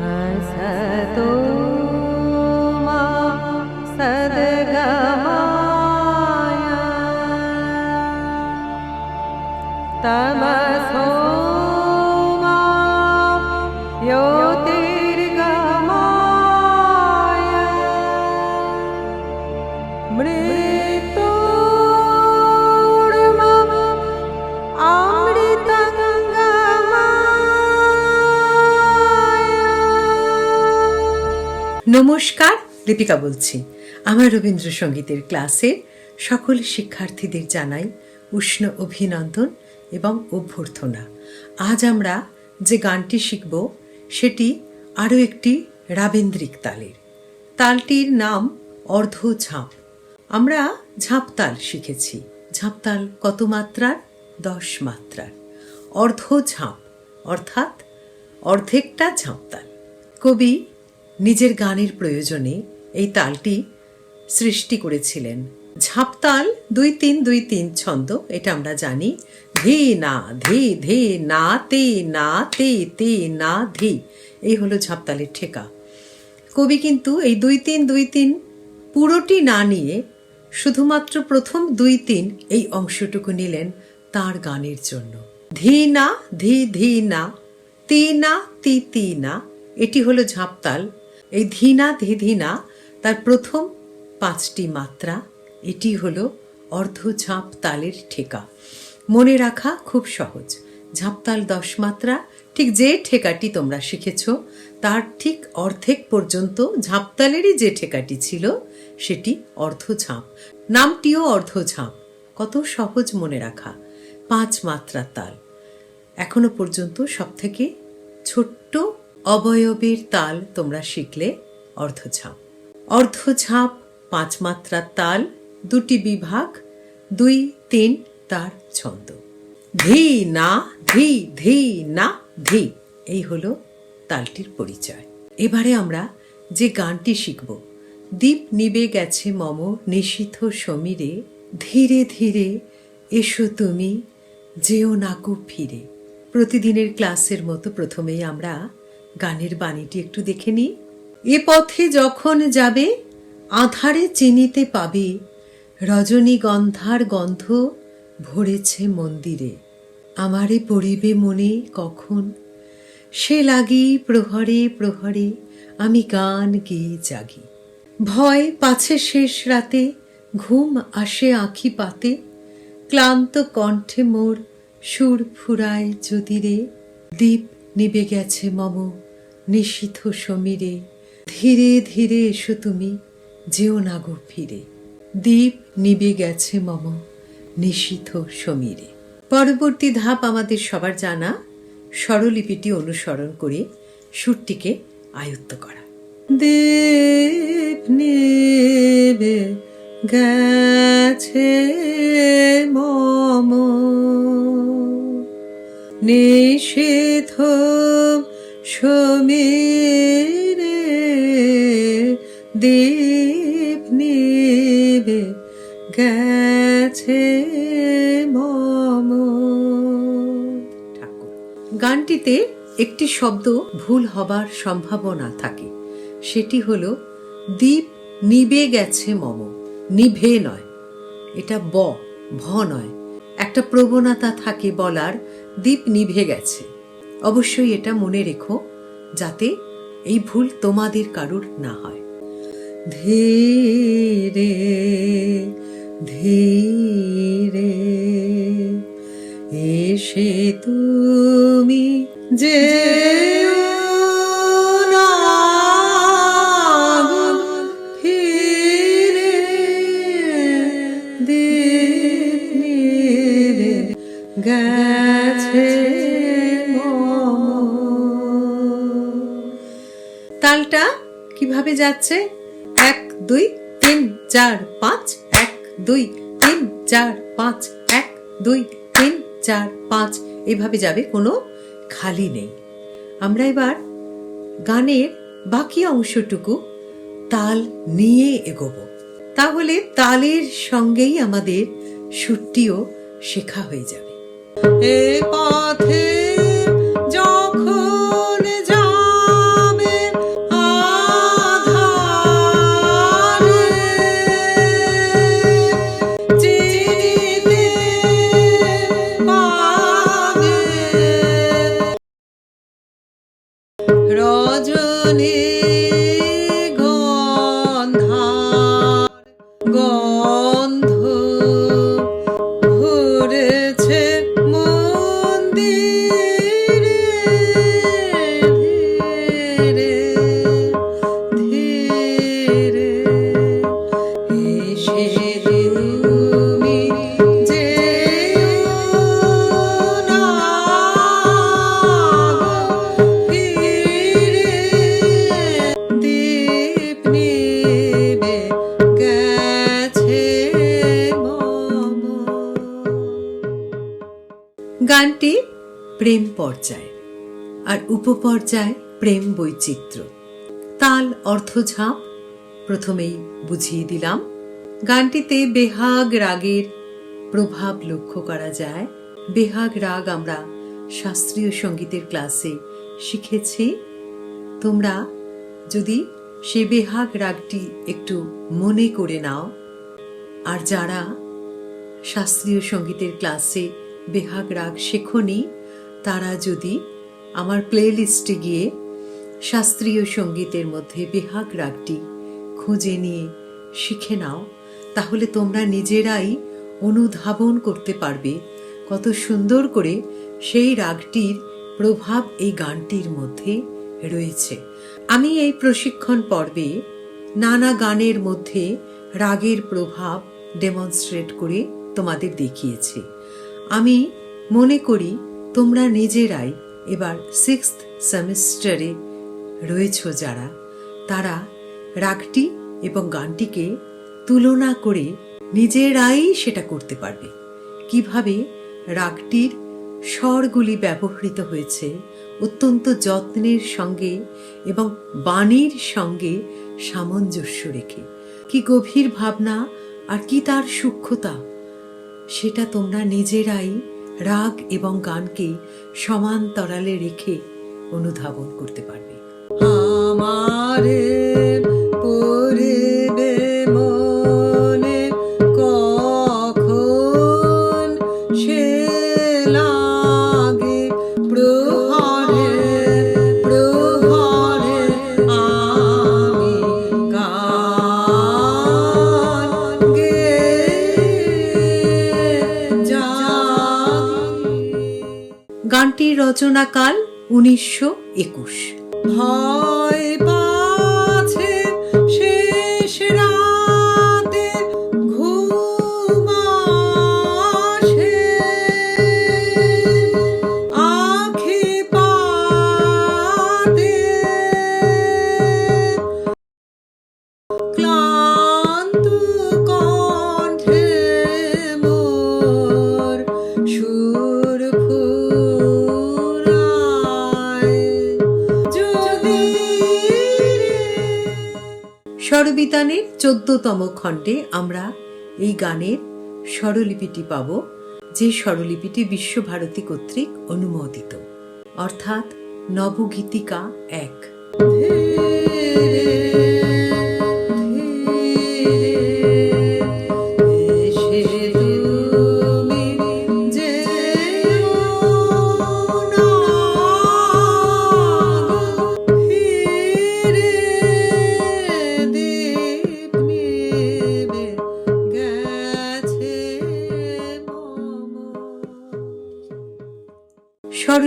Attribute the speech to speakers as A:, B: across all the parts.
A: हसतो
B: দীপিকা বলছি, আমার রবীন্দ্রসঙ্গীতের ক্লাসে সকল শিক্ষার্থীদের জানাই উষ্ণ অভিনন্দন এবং অভ্যর্থনা। আজ আমরা যে গানটি শিখব, সেটি আরও একটি রাবেন্দ্রিক তালের। তালটির নাম অর্ধ ঝাঁপ। আমরা ঝাঁপতাল শিখেছি। ঝাঁপতাল কত মাত্রার? দশ মাত্রার। অর্ধ ঝাঁপ, অর্থাৎ অর্ধেকটা ঝাঁপতাল কবি নিজের গানের প্রয়োজনে এই তালটি সৃষ্টি করেছিলেন। ঝাঁপতাল দুই তিন দুই তিন ছন্দ, এটা আমরা জানি। ধি না, ধি, ধে, না, তে না, তে তে, না, ধি, এই হলো ঝাঁপতালের ঠেকা। কবি কিন্তু এই দুই তিন দুই তিন পুরোটি না নিয়ে শুধুমাত্র প্রথম দুই তিন এই অংশটুকু নিলেন তার গানের জন্য। ধি না, ধি ধি, না, তি না, তি তি না, এটি হলো ঝাঁপতাল। এই ধীনা ধীধিনা তার প্রথম পাঁচটি মাত্রা, এটি হলো অর্ধ ঝাঁপ তালের ঠেকা। মনে রাখা খুব সহজ। ঝাঁপতাল দশ মাত্রা, ঠিক যে ঠেকাটি তোমরা শিখেছ, তার ঠিক অর্ধেক পর্যন্ত ঝাঁপতালেরই যে ঠেকাটি ছিল, সেটি অর্ধঝাঁপ। নামটিও অর্ধঝাঁপ। কত সহজ মনে রাখা। পাঁচ মাত্রা তাল। এখনও পর্যন্ত সবথেকে ছোট্ট অবয়বের তাল তোমরা শিখলে অর্ধঝাঁপ। অর্ধঝাঁপ, পাঁচ মাত্রার তাল, দুটি বিভাগ, দুই তিন তার ছন্দ। ধি না, ধি ধি না, ধি, এই হলো তালটির পরিচয়। এবারে আমরা যে গানটি শিখব দ্বীপ নিবে গেছে মম নিশীথ সমীরে, ধীরে ধীরে এসো তুমি, যেও নাকু ফিরে। প্রতিদিনের ক্লাসের মতো প্রথমেই আমরা গানের বাণীটি একটু দেখে নিই। এ পথে যখন যাবে, আধারে চিনিতে পাবে, রজনীগন্ধার গন্ধ ভরেছে মন্দিরে। আমারে পড়িবে মনে কখন? সে লাগি প্রহরে প্রহরে আমি গান গেয়ে জাগি। ভয় পাছে শেষ রাতে, ঘুম আসে আঁখি পাতে। ক্লান্ত কণ্ঠে মোর সুর ফুরায় যদি রে দ্বীপ নিবে গেছে মম নিশীথ সমীরে। ধীরে ধীরে এসো তুমি, যেও না গো ফিরে। দ্বীপ নিবে গেছে মম নিশীথ সমীরে। পরবর্তী ধাপ আমাদের সবার জানা, স্বরলিপিটি অনুসরণ করে সুরটিকে আয়ত্ত করা।
A: দীপ নিবে গেছে মম নিষেধ সমীরে। দীপ নিবে, গেছে মম
B: গানটিতে একটি শব্দ ভুল হবার সম্ভাবনা থাকে। সেটি হল দ্বীপ নিবে গেছে মম, নিভে নয়। এটা ব, ভ নয়। একটা প্রবণতা থাকে বলার দ্বীপ নিভে গেছে। অবশ্যই এটা মনে রেখো, যাতে এই ভুল তোমাদের কারুর না হয়।
A: ধীরে ধীরে এসে তুমি যে গেছে
B: তালটা কীভাবে যাচ্ছে? দুই, তিন, চার, পাঁচ, এক, দুই, তিন, চার, পাঁচ, এক, দুই, তিন, চার, পাঁচ। এভাবে যাবে, কোনো খালি নেই। আমরা এবার গানের বাকি অংশটুকু তাল নিয়ে এগোবো। তাহলে তালের সঙ্গেই আমাদের সুরটিও শেখা হয়ে যাবে।
A: এ পথে
B: প্রেম পর্যায় আর উপপর্যায় প্রেম বৈচিত্র্য। তাল অর্থঝাপ প্রথমেই বুঝিয়ে দিলাম, গানটিতে বেহাগ রাগের প্রভাব লক্ষ্য করা যায়। বেহাগ রাগ আমরা শাস্ত্রীয় সঙ্গীতের ক্লাসে শিখেছি। তোমরা যদি সে বেহাগ রাগটি একটু মনে করে নাও, আর যারা শাস্ত্রীয় সঙ্গীতের ক্লাসে বেহাগ রাগ শেখনি তারা যদি আমার প্লেলিস্টে গিয়ে শাস্ত্রীয় সঙ্গীতের মধ্যে বেহাগ রাগটি খুঁজে নিয়ে শিখে নাও, তাহলে তোমরা নিজেরাই অনুধাবন করতে পারবে কত সুন্দর করে সেই রাগটির প্রভাব এই গানটির মধ্যে রয়েছে। আমি এই প্রশিক্ষণ পর্বে নানা গানের মধ্যে রাগের প্রভাব ডেমনস্ট্রেট করে তোমাদের দেখিয়েছি। আমি মনে করি তোমরা নিজেরাই এবার সিক্সথ সেমিস্টারে রয়েছ যারা। তারা রাগটি এবং গানটিকে তুলনা করে নিজেরাই সেটা করতে পারবে। কীভাবে রাগটির স্বরগুলি ব্যবহৃত হয়েছে, অত্যন্ত যত্নের সঙ্গে এবং বাণীর সঙ্গে সামঞ্জস্য রেখে। কি গভীর ভাবনা আর কি তার সূক্ষ্মতা, সেটা তোমরা নিজেরাই রাগ এবং গানকে সমান তরালে রেখে অনুধাবন করতে পারবে।
A: আমারে
B: রচনাকাল উনিশশো একুশ। স্বরবিতানের চোদ্দতম খণ্ডে আমরা এই গানের স্বরলিপিটি পাব, যে স্বরলিপিটি বিশ্বভারতী কর্তৃক অনুমোদিত। অর্থাৎ নবগীতিকা এক।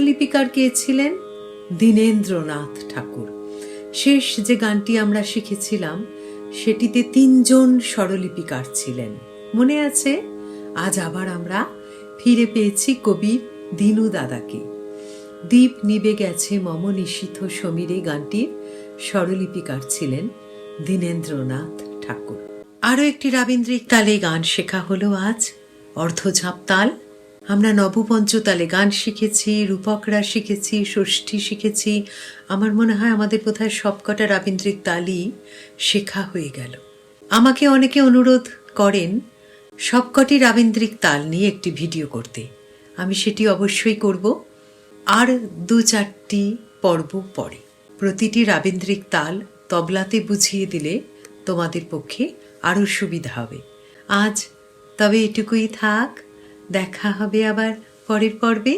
B: স্বরলিপিকার কে ছিলেন? দীনেন্দ্রনাথ ঠাকুর। শেষ যে গানটি আমরা শিখেছিলাম, সেটিতে তিনজন স্বরলিপিকার ছিলেন। মনে আছে? আজ আবার আমরা ফিরে পেয়েছি কবির দিনু দাদাকে। দ্বীপ নিবে গেছে মম নিশীথ সমীরে গানটির স্বরলিপিকার ছিলেন দীনেন্দ্রনাথ ঠাকুর। আরও একটি রাবীন্দ্রিক তালে গান শেখা হলো আজ অর্ধঝাপ তাল। আমরা নবপঞ্চতালে গান শিখেছি, রূপকরা শিখেছি, ষষ্ঠী শিখেছি। আমার মনে হয় আমাদের বোধহয় সবকটা রাবীন্দ্রিক তালই শেখা হয়ে গেল। আমাকে অনেকে অনুরোধ করেন, সবকটি রাবীন্দ্রিক তাল নিয়ে একটি ভিডিও করতে। আমি সেটি অবশ্যই করব। আর দু চারটি পর্ব পরে। প্রতিটি রাবীন্দ্রিক তাল তবলাতে বুঝিয়ে দিলে তোমাদের পক্ষে আরও সুবিধা হবে। আজ তবে এটুকুই থাক। দেখা হবে আবার পরের পর্বে।